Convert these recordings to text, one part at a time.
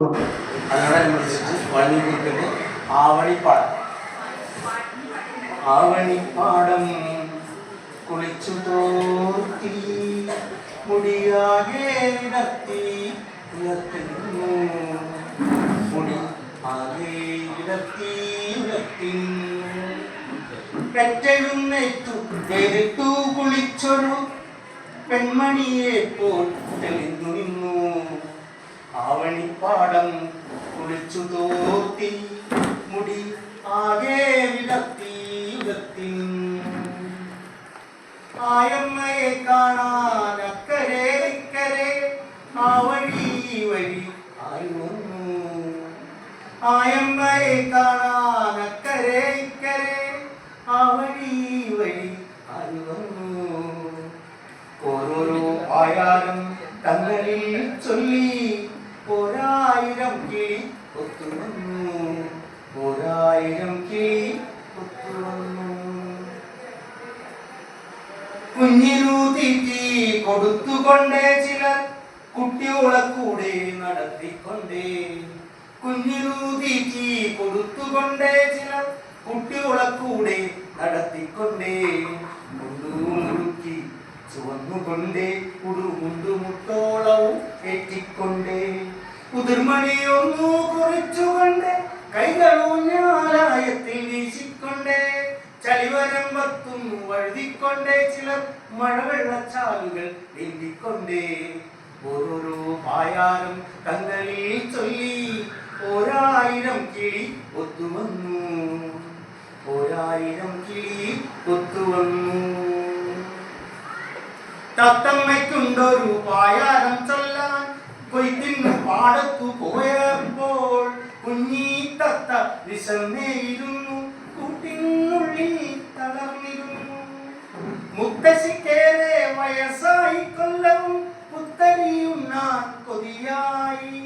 അതിനോടനുബന്ധിച്ചിട്ട് വള്ളിക്കുറിപ്പിന്റെ ആവണിപ്പാടം ആവണിപ്പാടം കുളിച്ചു തോർത്തി മുടിയാകെ ഇടത്തി ഉയർത്തുന്നു മുടി ആകെ ഇടത്തി ഉയർത്തുന്നു പെറ്റെഴുന്നേറ്റു വേറിട്ടു കുളിച്ചൊരു പെൺമണിയെ പോൽ തെളിഞ്ഞു നിന്നു. ആവണിപ്പാടം കുളിച്ചു തോർത്തി മുടി ആകെ വിടത്തി ഉയർത്തി ആയമ്മയെ കാണാൻ അക്കരെ ഇക്കരെ ആ വഴി വഴി ആയി വന്നു. ആയമ്മയെ കാണാൻ അക്കരെ ഇക്കരെ വഴി ആയി വന്നു. ഓരോരോ ആയാലും തങ്ങളിൽ ചൊല്ലി ഒരായിരം കിളി ഒത്തുവന്നു ഒരായിരം കിളി ഒത്തുവന്നു കുഞ്ഞിനു തീറ്റി കൊടുത്തുകൊണ്ടേ ചിലർ കുട്ടികളെ കൂടെ നടത്തിക്കൊണ്ടേ. കുഞ്ഞിനു തീറ്റി കൊടുത്തുകൊണ്ടേ ചിലർ കുട്ടികളെ കൂടെ നടത്തിക്കൊണ്ടേ. മുണ്ടുമുറുക്കി ചുവന്നുകൊണ്ടേ ഉടുമുണ്ടു മുണ്ടുമുട്ടോളവും ഏറ്റിക്കൊണ്ടേ. പുതിർമണിയൊന്നു കുറിച്ചുകൊണ്ട് കൈകളൂഞ്ഞാലായത്തിൽ വീശിക്കൊണ്ടേ ചളിവരമ്പത്തും വഴുതിക്കൊണ്ടേ ചിലർ മഴവെള്ളച്ചാലുകൾ നീന്തിക്കൊണ്ടേ. ഓരോരോ പായാലും തങ്ങളിൽ ചൊല്ലി ഓരായിരം കിളി ഒത്തുവന്നു. ഓരായിരം കിളി ഒത്തുവന്നു. തത്തമ്മയ്ക്കുണ്ടൊരു പായാരം പാടത്തു പോയപ്പോൾ കുഞ്ഞീത്തത്ത വിശന്നേയിരുന്നു. കൂട്ടിനുള്ളിൽ തളർന്നിരുന്നു. മുത്തശ്ശിക്കേറെ വയസ്സായി കൊല്ലവും പുത്തരിയുണ്ണാൻ കൊതിയായി.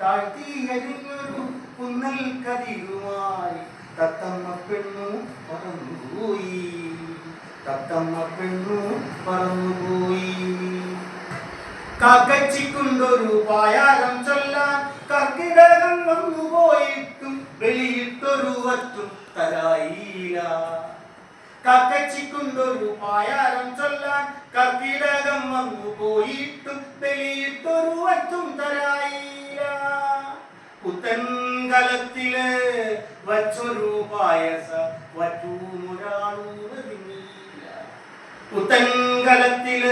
താഴ്ത്തിയരിഞ്ഞൊരു കുന്നൽ കതിരുമായി തത്തമ്മ പെണ്ണു പറന്നുപോയി. തത്തമ്മ പെണ്ണു പറന്നുപോയി. കാക്കച്ചിക്കൊണ്ടൊരു പായാരം ചൊല്ലാൻ കർക്കിടകം വന്നു പോയിട്ടും വെളിയിട്ടൊരു വറ്റും തരായില്ല. കാക്കച്ചിക്കൊണ്ടൊരു പായാരം ചൊല്ലാൻ കർക്കിടകം വന്നു പോയിട്ടും വെളിയിട്ടൊരു വറ്റും തരായില്ല. പുത്തൻകലത്തിൽ വച്ചൊരു പായസ വറ്റൂമുരാളൂറില്ല പുത്തൻകലത്തിൽ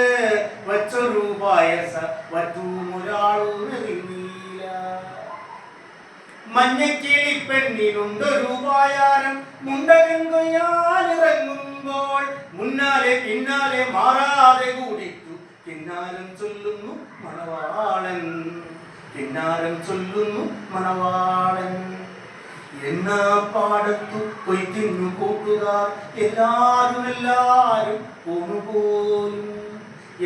വച്ചൊരു പായസ വറ്റൂമുരാളൂറില്ല മഞ്ഞക്കിളി പെണ്ണിനുണ്ടൊരു പായാരം മുണ്ടകൻ കൊയ്യാലിറങ്ങുമ്പോൾ മുന്നാലെ പിന്നാലെ മാറാതെ കൂടിട്ടു. പിന്നാലും ചൊല്ലുന്നു മണവാളൻ പിന്നാലും ചൊല്ലുന്നു മണവാളൻ. എന്നാ പാടത്തു കൊയ്ത്തിന്നു കൂട്ടുകാർ. എല്ലാരും എല്ലാരും പോണുപോലും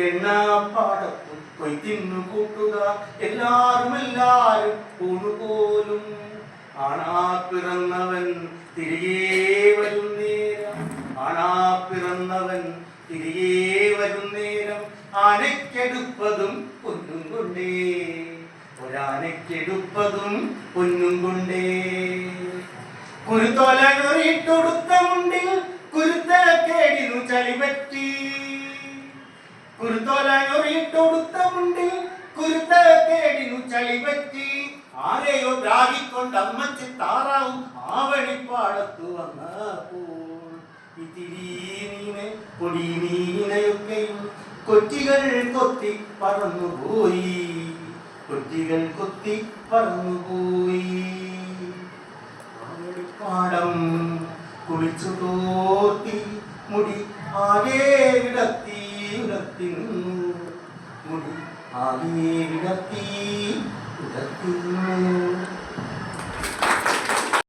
എന്നാ പാടത്തു കൊയ്ത്തിന്നു കൂട്ടുകാർ. എല്ലാരും എല്ലാരും പോണുപോലും ആണാ പിറന്നവൻ തിരികെ വരുന്നേരം ആണാ പിറന്നവൻ തിരികെ വരുന്നേരം ആനയ്ക്കെടുപ്പതും പൊന്നും കൊണ്ടേ. ഒരാനയ്ക്കെടുപ്പതും പൊന്നും കൊണ്ടേ. കുരുത്തോലൊറിട്ടൊടുത്ത മുണ്ടിൽ കുരുത്ത കേടിനു ചളിപറ്റി. കുരുത്തോലൊറിട്ടൊടുത്ത മുണ്ടിൽ കുരുത്ത കേടിനു ചളിപറ്റി. ആരെയോ ദ്രാവിക്കൊണ്ട് അമ്മച്ചി താറാവും ആവണിപ്പാടത്തു വന്നപ്പോൾ. പൊടി മീനയൊക്കെയും കൊറ്റികൾ കൊത്തി പറന്നുപോയി. കൊറ്റികൾ കൊത്തി പറന്നുപോയി. കുളിച്ചു തോർത്തി മുടി ആകെ വിടത്തി ഉടത്തി മുടി ആകെ വിടത്തി ഉടത്തി